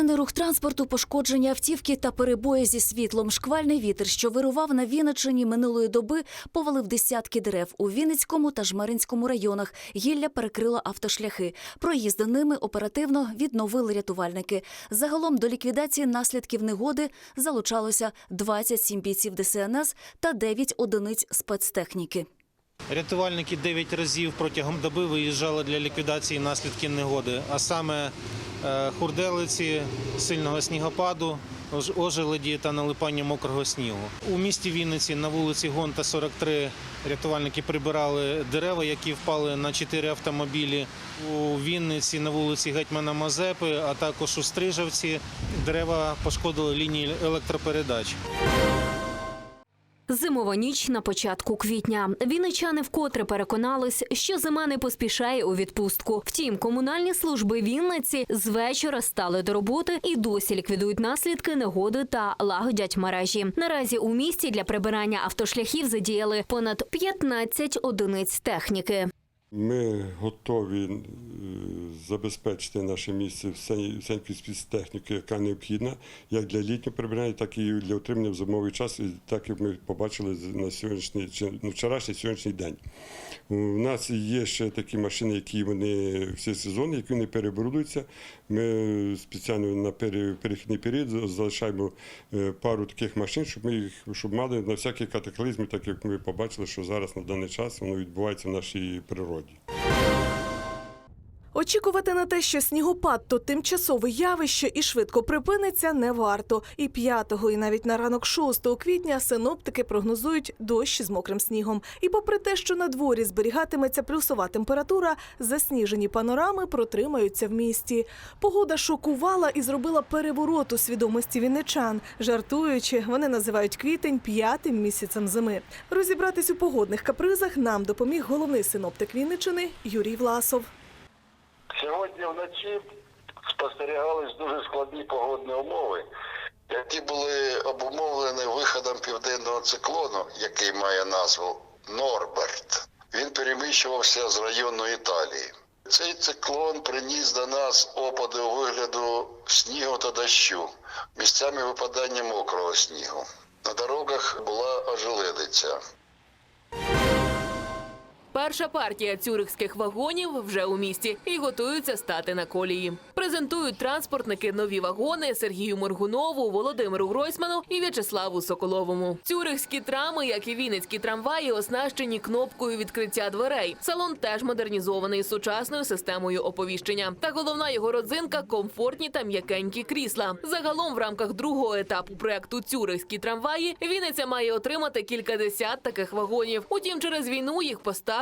Ускладнений рух транспорту, пошкодження автівки та перебої зі світлом. Шквальний вітер, що вирував на Вінниччині минулої доби, повалив десятки дерев у Вінницькому та Жмеринському районах. Гілля перекрила автошляхи. Проїзди ними оперативно відновили рятувальники. Загалом до ліквідації наслідків негоди залучалося 27 бійців ДСНС та 9 одиниць спецтехніки. Рятувальники 9 разів протягом доби виїжджали для ліквідації наслідків негоди, а саме е, хурделиці, сильного снігопаду, ожеледі та налипання мокрого снігу. У місті Вінниці на вулиці Гонта 43 рятувальники прибирали дерева, які впали на 4 автомобілі. У Вінниці на вулиці Гетьмана Мазепи, а також у Стрижавці дерева пошкодили лінії електропередач. Зимова ніч на початку квітня. Вінничани вкотре переконались, що зима не поспішає у відпустку. Втім, комунальні служби Вінниці з вечора стали до роботи і досі ліквідують наслідки негоди та лагодять мережі. Наразі у місті для прибирання автошляхів задіяли понад 15 одиниць техніки. Ми готові е, забезпечити наше місце всякою спецтехнікою, яка необхідна, як для літнього прибирання, так і для отримання в зимовий час, так як ми побачили на сьогоднішній чи ну, вчорашній сьогоднішній день. У нас є ще такі машини, які вони всі сезони, які вони переборудуються. Ми спеціально на пере- перехідний період залишаємо е, пару таких машин, щоб ми їх щоб мали на всякі катаклизми, так як ми побачили, що зараз на даний час воно відбувається в нашій природі. Очікувати на те, що снігопад то тимчасове явище і швидко припиниться, не варто. І 5 і навіть на ранок 6 квітня синоптики прогнозують дощ з мокрим снігом. І попри те, що на дворі зберігатиметься плюсова температура, засніжені панорами протримаються в місті. Погода шокувала і зробила переворот у свідомості вінничан. Жартуючи, вони називають квітень п'ятим місяцем зими. Розібратись у погодних капризах нам допоміг головний синоптик Вінничини Юрій Власов. Сьогодні вночі спостерігались дуже складні погодні умови, які були обумовлені виходом південного циклону, який має назву Норберт. Він переміщувався з району Італії. Цей циклон приніс до нас опади у вигляду снігу та дощу, місцями випадання мокрого снігу. На дорогах була ожеледиця. Перша партія цюрихських вагонів вже у місті і готуються стати на колії. Презентують транспортники нові вагони Сергію Моргунову, Володимиру Гройсману і В'ячеславу Соколовому. Цюрихські трами, як і вінницькі трамваї, оснащені кнопкою відкриття дверей. Салон теж модернізований сучасною системою оповіщення. Та головна його родзинка комфортні та м'якенькі крісла. Загалом, в рамках другого етапу проекту Цюрихські трамваї Вінниця має отримати кількадесят таких вагонів. Утім, через війну їх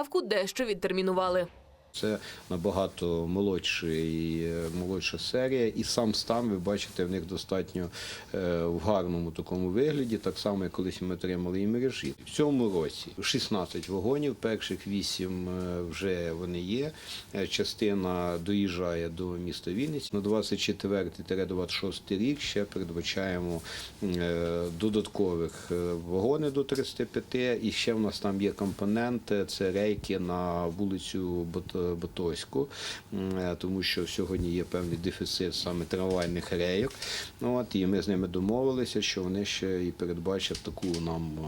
поставку дещо відтермінували. Це набагато молодший, е, молодша серія, і сам стан, ви бачите, в них достатньо е, в гарному такому вигляді, так само, як колись ми отримали і мережі. В цьому році 16 вагонів, перших 8 е, вже вони є. Частина доїжджає до міста Вінниць. На 24-26 рік ще передбачаємо додаткових вагони до 35, і ще в нас там є компоненти, це рейки на вулицю Бот- Ботоську, е, тому що сьогодні є певний дефіцит саме трамвайних рейок. Ну, От, і ми з ними домовилися, що вони ще і передбачать таку нам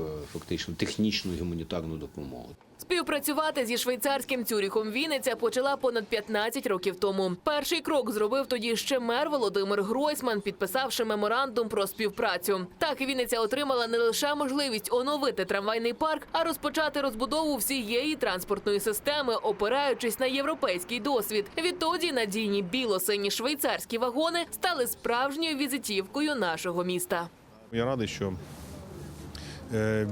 е, фактично технічну гуманітарну допомогу. Співпрацювати зі швейцарським Цюріхом Вінниця почала понад 15 років тому. Перший крок зробив тоді ще мер Володимир Гройсман, підписавши меморандум про співпрацю. Так Вінниця отримала не лише можливість оновити трамвайний парк, а розпочати розбудову всієї транспортної системи, опираючись на європейський досвід. Відтоді надійні біло-сині швейцарські вагони стали справжньою візитівкою нашого міста. Я радий, що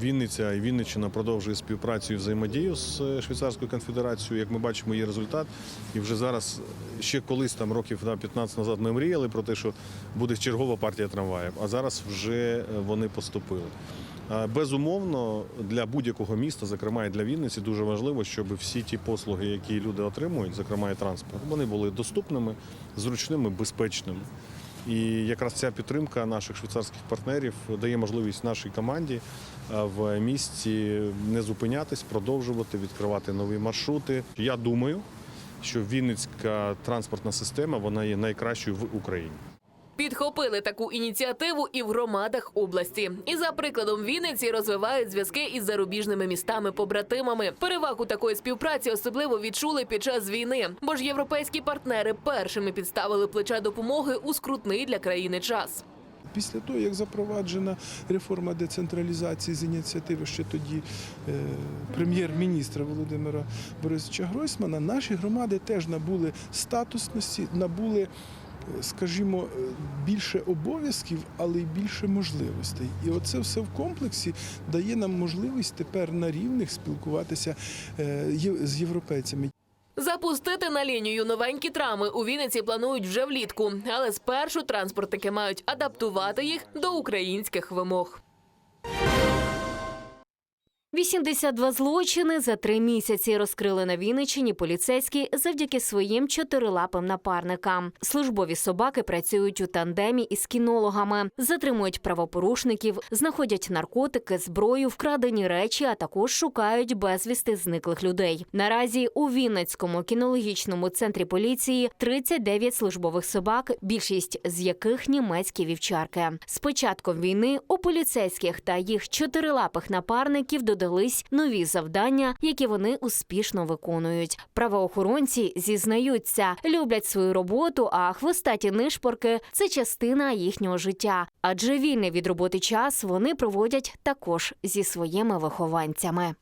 Вінниця і Вінниччина продовжує співпрацю і взаємодію з е, Швейцарською конфедерацією. Як ми бачимо, є результат. І вже зараз, ще колись там років да, 15 назад ми мріяли про те, що буде чергова партія трамваїв, а зараз вже е, вони поступили. Е, Безумовно, для будь-якого міста, зокрема і для Вінниці, дуже важливо, щоб всі ті послуги, які люди отримують, зокрема і транспорт, вони були доступними, зручними, безпечними. І якраз ця підтримка наших швейцарських партнерів дає можливість нашій команді е, в місті не зупинятись, продовжувати відкривати нові маршрути. Я думаю, що Вінницька транспортна система вона є найкращою в Україні. Підхопили таку ініціативу і в громадах області. І за прикладом Вінниці розвивають зв'язки із зарубіжними містами-побратимами. Перевагу такої співпраці особливо відчули під час війни, бо ж європейські партнери першими підставили плече допомоги у скрутний для країни час. Після того, як запроваджена реформа децентралізації з ініціативи ще тоді е, прем'єр-міністра Володимира Борисовича Гройсмана, наші громади теж набули статусності, набули, скажімо, е, більше обов'язків, але й більше можливостей. І оце все в комплексі дає нам можливість тепер на рівних спілкуватися е, з європейцями. Запустити на лінію новенькі трами у Вінниці планують вже влітку, але спершу транспортники мають адаптувати їх до українських вимог. 82 злочини за три місяці розкрили на Вінниччині поліцейські завдяки своїм чотирилапим напарникам. Службові собаки працюють у тандемі із кінологами, затримують правопорушників, знаходять наркотики, зброю, вкрадені речі, а також шукають безвісти зниклих людей. Наразі у Вінницькому кінологічному центрі поліції 39 службових собак, більшість з яких німецькі вівчарки. З початком війни у поліцейських та їх чотирилапих напарників додались нові завдання, які вони успішно виконують. Правоохоронці зізнаються, люблять свою роботу, а хвостаті нишпорки це частина їхнього життя. Адже вільний від роботи час вони проводять також зі своїми вихованцями.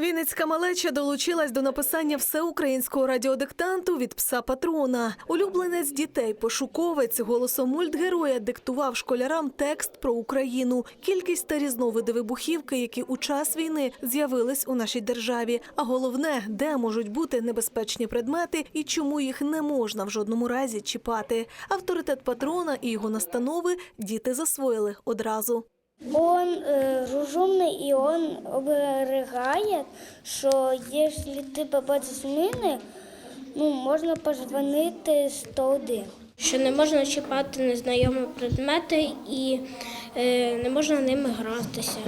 Вінницька малеча долучилась до написання всеукраїнського радіодиктанту від пса патрона. Улюбленець дітей, пошуковець голосом мультгероя диктував школярам текст про Україну, кількість та різновиди вибухівки, які у час війни з'явились у нашій державі. А головне, де можуть бути небезпечні предмети і чому їх не можна в жодному разі чіпати. Авторитет патрона і його настанови діти засвоїли одразу. Он э, розумний і он оберігає, що якщо ти побачиш міни, ну, можна позвонити 101. Що не можна чіпати незнайомі предмети і е, не можна ними гратися.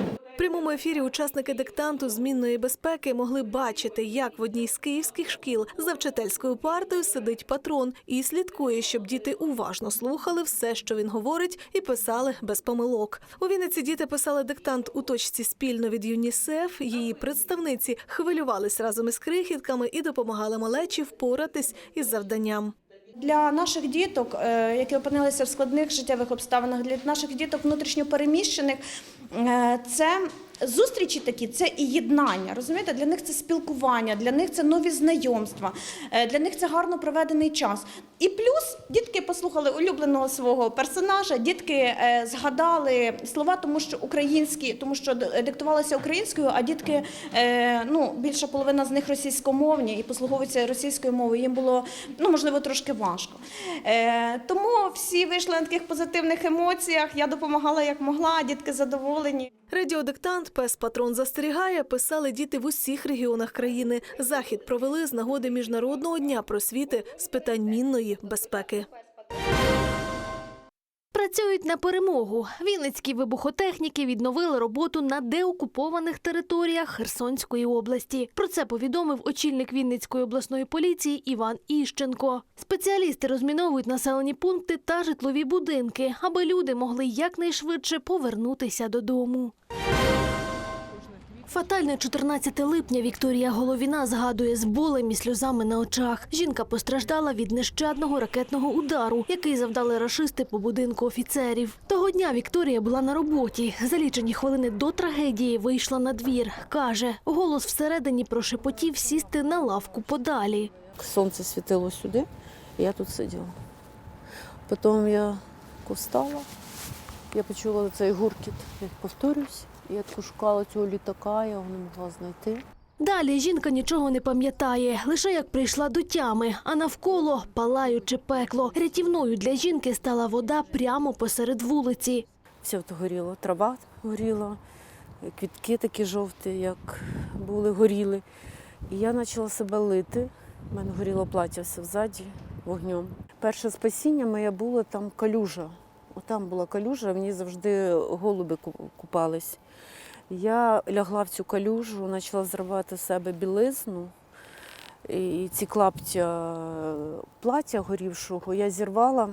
Прямому ефірі учасники диктанту змінної безпеки могли бачити, як в одній з київських шкіл за вчительською партою сидить патрон і слідкує, щоб діти уважно слухали все, що він говорить, і писали без помилок. У Вінниці діти писали диктант у точці спільно від ЮНІСЕФ. Її представниці хвилювались разом із крихітками і допомагали малечі впоратись із завданням. Для наших діток, е, які опинилися в складних життєвих обставинах, для наших діток внутрішньопереміщених, е, це зустрічі такі, це і єднання. Розумієте, для них це спілкування, для них це нові знайомства, е, для них це гарно проведений час. І плюс дітки послухали улюбленого свого персонажа, дітки е, згадали слова, тому що українські, тому що диктувалися українською, а дітки, е, ну більша половина з них російськомовні і послуговуються російською мовою. Їм було ну можливо трошки важко. Е, тому всі вийшли на таких позитивних емоціях. Я допомагала як могла, дітки задоволені. Радіодиктант Пес Патрон застерігає писали діти в усіх регіонах країни. Захід провели з нагоди міжнародного дня просвіти з питань мінної безпеки. Працюють на перемогу. Вінницькі вибухотехніки відновили роботу на деокупованих територіях Херсонської області. Про це повідомив очільник Вінницької обласної поліції Іван Іщенко. Спеціалісти розміновують населені пункти та житлові будинки, аби люди могли якнайшвидше повернутися додому. Фатальне 14 липня Вікторія Головіна згадує з болем і сльозами на очах. Жінка постраждала від нещадного ракетного удару, який завдали рашисти по будинку офіцерів. Того дня Вікторія була на роботі. За лічені хвилини до трагедії вийшла на двір. Каже, голос всередині прошепотів сісти на лавку подалі. Сонце світило сюди, і я тут сиділа. Потім я встала, я почула цей гуркіт, я повторюсь. Я таку шукала цього літака, я його не могла знайти. Далі жінка нічого не пам'ятає, лише як прийшла до тями, а навколо палаюче пекло. Рятівною для жінки стала вода прямо посеред вулиці. Все то горіло, трава горіла, квітки такі жовті, як були, горіли. І я почала себе лити. У мене горіло плаття все взаді вогнем. Перше спасіння моє було там калюжа. Отам була калюжа, в ній завжди голуби купались. Я лягла в цю калюжу, почала зривати з себе білизну. І ці клаптя плаття горівшого я зірвала,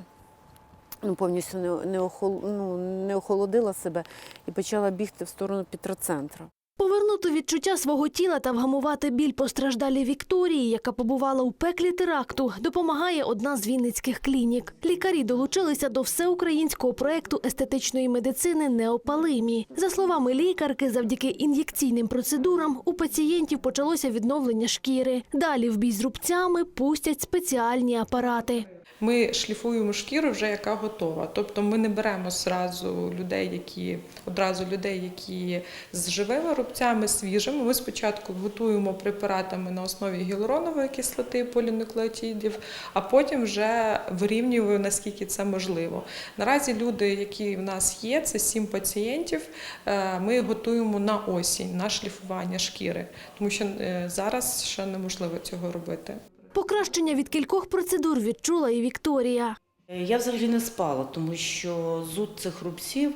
ну, повністю не, не, охол, ну, не охолодила себе і почала бігти в сторону Петроцентра. Повернути відчуття свого тіла та вгамувати біль постраждалій Вікторії, яка побувала у пеклі теракту, допомагає одна з вінницьких клінік. Лікарі долучилися до всеукраїнського проекту естетичної медицини Неопалимі. За словами лікарки, завдяки ін'єкційним процедурам у пацієнтів почалося відновлення шкіри. Далі в бій з рубцями пустять спеціальні апарати. Ми шліфуємо шкіру вже яка готова. Тобто ми не беремо зразу людей, які одразу людей, які з живими рубцями, свіжими. Ми спочатку готуємо препаратами на основі гіалуронової кислоти полінуклеотидів, а потім вже вирівнюємо наскільки це можливо. Наразі люди, які в нас є, це сім пацієнтів. е, Ми готуємо на осінь на шліфування шкіри, тому що е, зараз ще неможливо цього робити. Покращення від кількох процедур відчула і Вікторія. Я взагалі не спала, тому що зуд цих рубців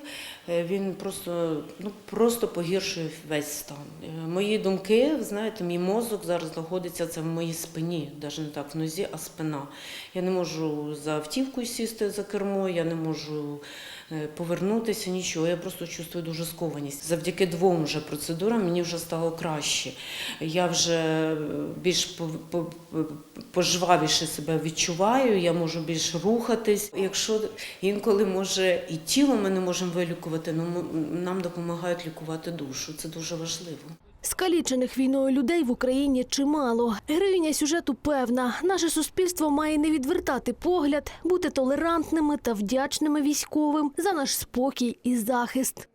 е, він просто, ну, просто погіршує весь стан. Е, Мої думки, знаєте, мій мозок зараз знаходиться це в моїй спині, навіть не так в нозі, а спина. Я не можу за автівкою сісти за кермо, я не можу повернутися, нічого. Я просто чувствую дуже скованість. Завдяки двом вже процедурам мені вже стало краще. Я вже е, більш по- пожвавіше себе відчуваю, я можу більш рухатись. Якщо інколи може і тіло ми не можемо вилікувати, ну м- нам допомагають лікувати душу. Це дуже важливо. Скалічених війною людей в Україні чимало. Героїня сюжету певна, наше суспільство має не відвертати погляд, бути толерантними та вдячними військовим за наш спокій і захист.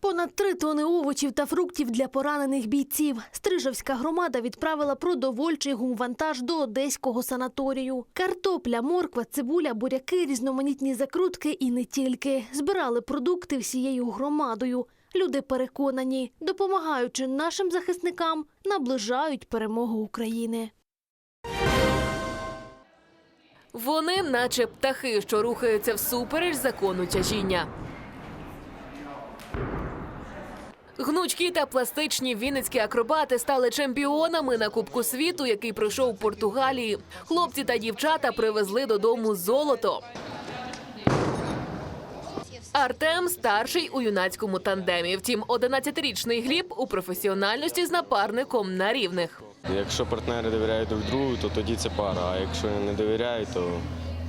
Понад три тони овочів та фруктів для поранених бійців. Стрижевська громада відправила продовольчий гумвантаж до одеського санаторію. Картопля, морква, цибуля, буряки, різноманітні закрутки і не тільки. Збирали продукти всією громадою. Люди переконані, допомагаючи нашим захисникам, наближають перемогу України. Вони, наче птахи, що рухаються всупереч закону тяжіння. Гнучкі та пластичні вінницькі акробати стали чемпіонами на Кубку світу, який пройшов у Португалії. Хлопці та дівчата привезли додому золото. Артем старший у юнацькому тандемі. Втім, 11-річний Гліб у професіональності з напарником на рівних. Якщо партнери довіряють друг другу, то тоді це пара. А якщо не довіряють, то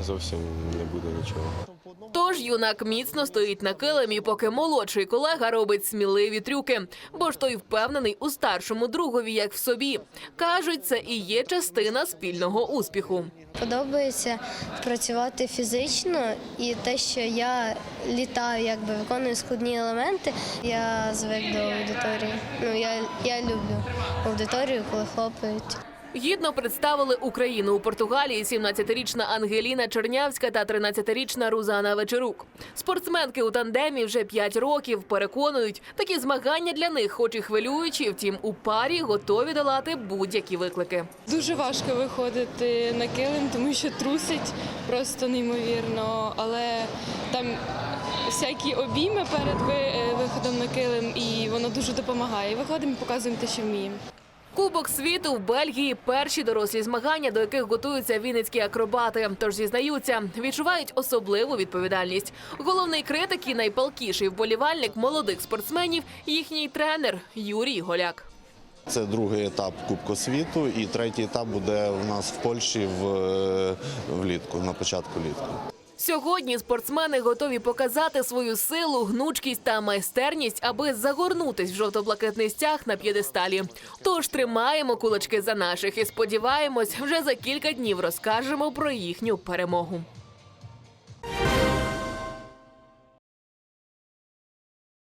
зовсім не буде нічого. Тож юнак міцно стоїть на килимі, поки молодший колега робить сміливі трюки, бо ж той впевнений у старшому другові, як в собі. Кажуть, це і є частина спільного успіху. Подобається працювати фізично і те, що я літаю, якби виконую складні елементи. Я звик до аудиторії. Ну я, я люблю аудиторію, коли хлопають. Гідно представили Україну у Португалії 17-річна Ангеліна Чернявська та 13-річна Рузана Вечерук. Спортсменки у тандемі вже 5 років переконують, такі змагання для них, хоч і хвилюючі, втім у парі готові долати будь-які виклики. Дуже важко виходити на килим, тому що трусить просто неймовірно, але там всякі обійми перед е, виходом на килим, і воно дуже допомагає. Виходимо показуємо те, що вміємо. Кубок світу в Бельгії перші дорослі змагання, до яких готуються вінницькі акробати. Тож зізнаються, відчувають особливу відповідальність. Головний критик і найпалкіший вболівальник молодих спортсменів їхній тренер Юрій Голяк. Це другий етап Кубку світу, і третій етап буде у нас в Польщі е, влітку, на початку літку. Сьогодні спортсмени готові показати свою силу, гнучкість та майстерність, аби загорнутись в жовто-блакитний стяг на п'єдесталі. Тож тримаємо кулачки за наших і сподіваємось, вже за кілька днів розкажемо про їхню перемогу.